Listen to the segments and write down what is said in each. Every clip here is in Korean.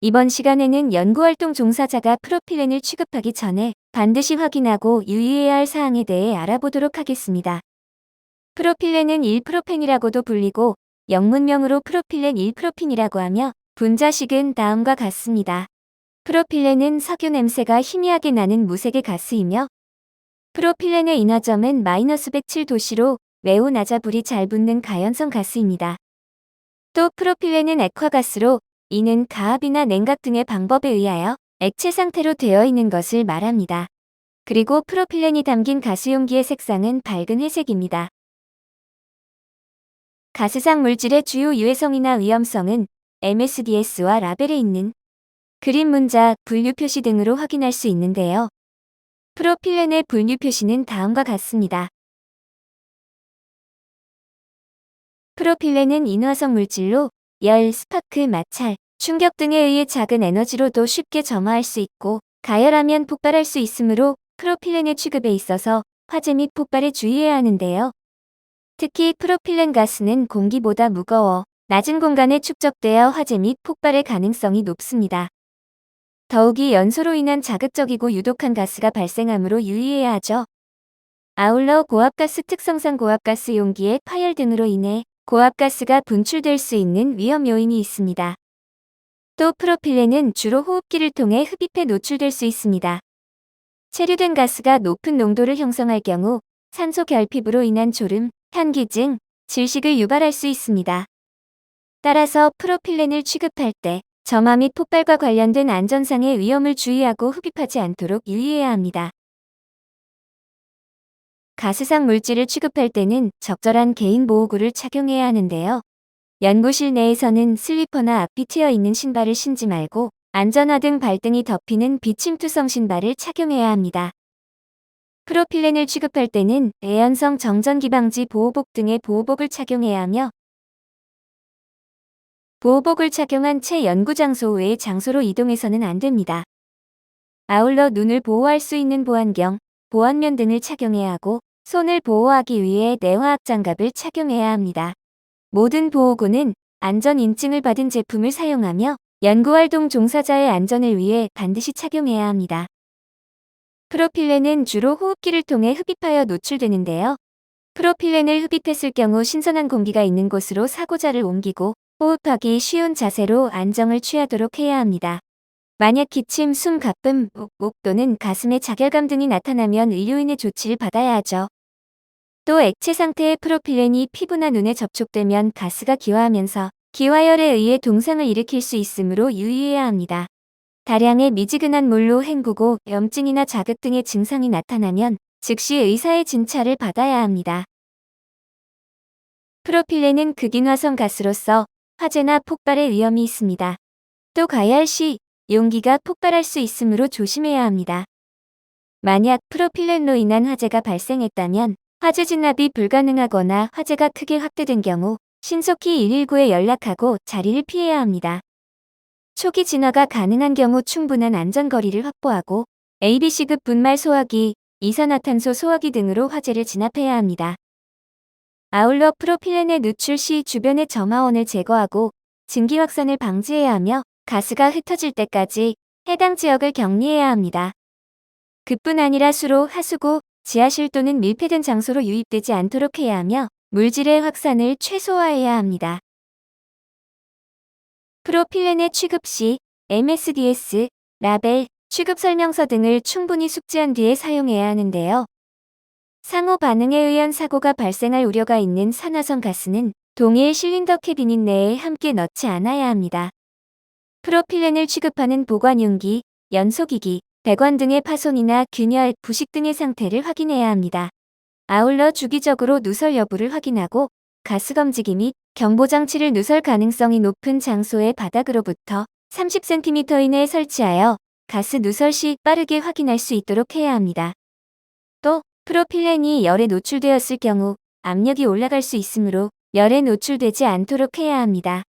이번 시간에는 연구활동 종사자가 프로필렌을 취급하기 전에 반드시 확인하고 유의해야 할 사항에 대해 알아보도록 하겠습니다. 프로필렌은 1프로펜이라고도 불리고 영문명으로 프로필렌 1프로핀이라고 하며 분자식은 다음과 같습니다. 프로필렌은 석유 냄새가 희미하게 나는 무색의 가스이며 프로필렌의 인화점은 마이너스 107도씨로 매우 낮아 불이 잘 붙는 가연성 가스입니다. 또 프로필렌은 액화가스로 이는 가압이나 냉각 등의 방법에 의하여 액체 상태로 되어 있는 것을 말합니다. 그리고 프로필렌이 담긴 가스 용기의 색상은 밝은 회색입니다. 가스상 물질의 주요 유해성이나 위험성은 MSDS와 라벨에 있는 그림 문자, 분류 표시 등으로 확인할 수 있는데요. 프로필렌의 분류 표시는 다음과 같습니다. 프로필렌은 인화성 물질로 열, 스파크, 마찰, 충격 등에 의해 작은 에너지로도 쉽게 점화할 수 있고 가열하면 폭발할 수 있으므로 프로필렌의 취급에 있어서 화재 및 폭발에 주의해야 하는데요. 특히 프로필렌 가스는 공기보다 무거워 낮은 공간에 축적되어 화재 및 폭발의 가능성이 높습니다. 더욱이 연소로 인한 자극적이고 유독한 가스가 발생하므로 유의해야 하죠. 아울러 고압가스 특성상 고압가스 용기의 파열 등으로 인해 고압가스가 분출될 수 있는 위험 요인이 있습니다. 또 프로필렌은 주로 호흡기를 통해 흡입해 노출될 수 있습니다. 체류된 가스가 높은 농도를 형성할 경우 산소 결핍으로 인한 졸음, 현기증, 질식을 유발할 수 있습니다. 따라서 프로필렌을 취급할 때 점화 및 폭발과 관련된 안전상의 위험을 주의하고 흡입하지 않도록 유의해야 합니다. 가스상 물질을 취급할 때는 적절한 개인 보호구를 착용해야 하는데요. 연구실 내에서는 슬리퍼나 앞이 트여 있는 신발을 신지 말고 안전화 등 발등이 덮이는 비침투성 신발을 착용해야 합니다. 프로필렌을 취급할 때는 애연성 정전기 방지 보호복 등의 보호복을 착용해야 하며 보호복을 착용한 채 연구 장소 외의 장소로 이동해서는 안 됩니다. 아울러 눈을 보호할 수 있는 보안경, 보안면 등을 착용해야 하고 손을 보호하기 위해 내화학 장갑을 착용해야 합니다. 모든 보호구는 안전 인증을 받은 제품을 사용하며 연구활동 종사자의 안전을 위해 반드시 착용해야 합니다. 프로필렌은 주로 호흡기를 통해 흡입하여 노출되는데요. 프로필렌을 흡입했을 경우 신선한 공기가 있는 곳으로 사고자를 옮기고 호흡하기 쉬운 자세로 안정을 취하도록 해야 합니다. 만약 기침, 숨 가쁨, 목, 목 또는 가슴에 자결감 등이 나타나면 의료인의 조치를 받아야 하죠. 또 액체 상태의 프로필렌이 피부나 눈에 접촉되면 가스가 기화하면서 기화열에 의해 동상을 일으킬 수 있으므로 유의해야 합니다. 다량의 미지근한 물로 헹구고 염증이나 자극 등의 증상이 나타나면 즉시 의사의 진찰을 받아야 합니다. 프로필렌은 극인화성 가스로서 화재나 폭발의 위험이 있습니다. 또 가열 시 용기가 폭발할 수 있으므로 조심해야 합니다. 만약 프로필렌로 인한 화재가 발생했다면 화재 진압이 불가능하거나 화재가 크게 확대된 경우 신속히 119에 연락하고 자리를 피해야 합니다. 초기 진화가 가능한 경우 충분한 안전거리를 확보하고 ABC급 분말 소화기, 이산화탄소 소화기 등으로 화재를 진압해야 합니다. 아울러 프로필렌의 누출 시 주변의 점화원을 제거하고 증기 확산을 방지해야 하며 가스가 흩어질 때까지 해당 지역을 격리해야 합니다. 그뿐 아니라 수로, 하수구, 지하실 또는 밀폐된 장소로 유입되지 않도록 해야 하며 물질의 확산을 최소화해야 합니다. 프로필렌의 취급 시 MSDS, 라벨, 취급 설명서 등을 충분히 숙지한 뒤에 사용해야 하는데요. 상호 반응에 의한 사고가 발생할 우려가 있는 산화성 가스는 동일 실린더 캐비닛 내에 함께 넣지 않아야 합니다. 프로필렌을 취급하는 보관용기, 연소기기, 배관 등의 파손이나 균열, 부식 등의 상태를 확인해야 합니다. 아울러 주기적으로 누설 여부를 확인하고 가스 검지기 및 경보장치를 누설 가능성이 높은 장소의 바닥으로부터 30cm 이내에 설치하여 가스 누설 시 빠르게 확인할 수 있도록 해야 합니다. 또 프로필렌이 열에 노출되었을 경우 압력이 올라갈 수 있으므로 열에 노출되지 않도록 해야 합니다.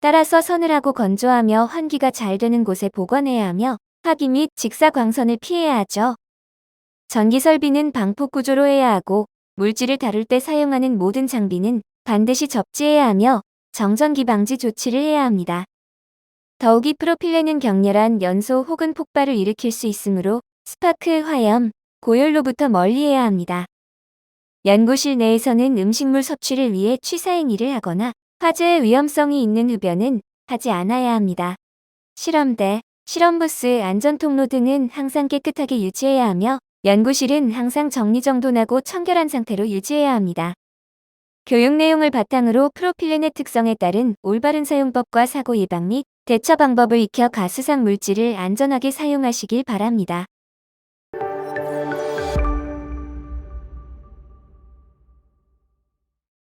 따라서 서늘하고 건조하며 환기가 잘 되는 곳에 보관해야 하며 화기 및 직사광선을 피해야 하죠. 전기 설비는 방폭 구조로 해야 하고 물질을 다룰 때 사용하는 모든 장비는 반드시 접지해야 하며 정전기 방지 조치를 해야 합니다. 더욱이 프로필렌은 격렬한 연소 혹은 폭발을 일으킬 수 있으므로 스파크, 화염, 고열로부터 멀리해야 합니다. 연구실 내에서는 음식물 섭취를 위해 취사행위를 하거나 화재의 위험성이 있는 흡연은 하지 않아야 합니다. 실험대, 실험부스, 안전통로 등은 항상 깨끗하게 유지해야 하며 연구실은 항상 정리정돈하고 청결한 상태로 유지해야 합니다. 교육 내용을 바탕으로 프로필렌의 특성에 따른 올바른 사용법과 사고 예방 및 대처 방법을 익혀 가스상 물질을 안전하게 사용하시길 바랍니다.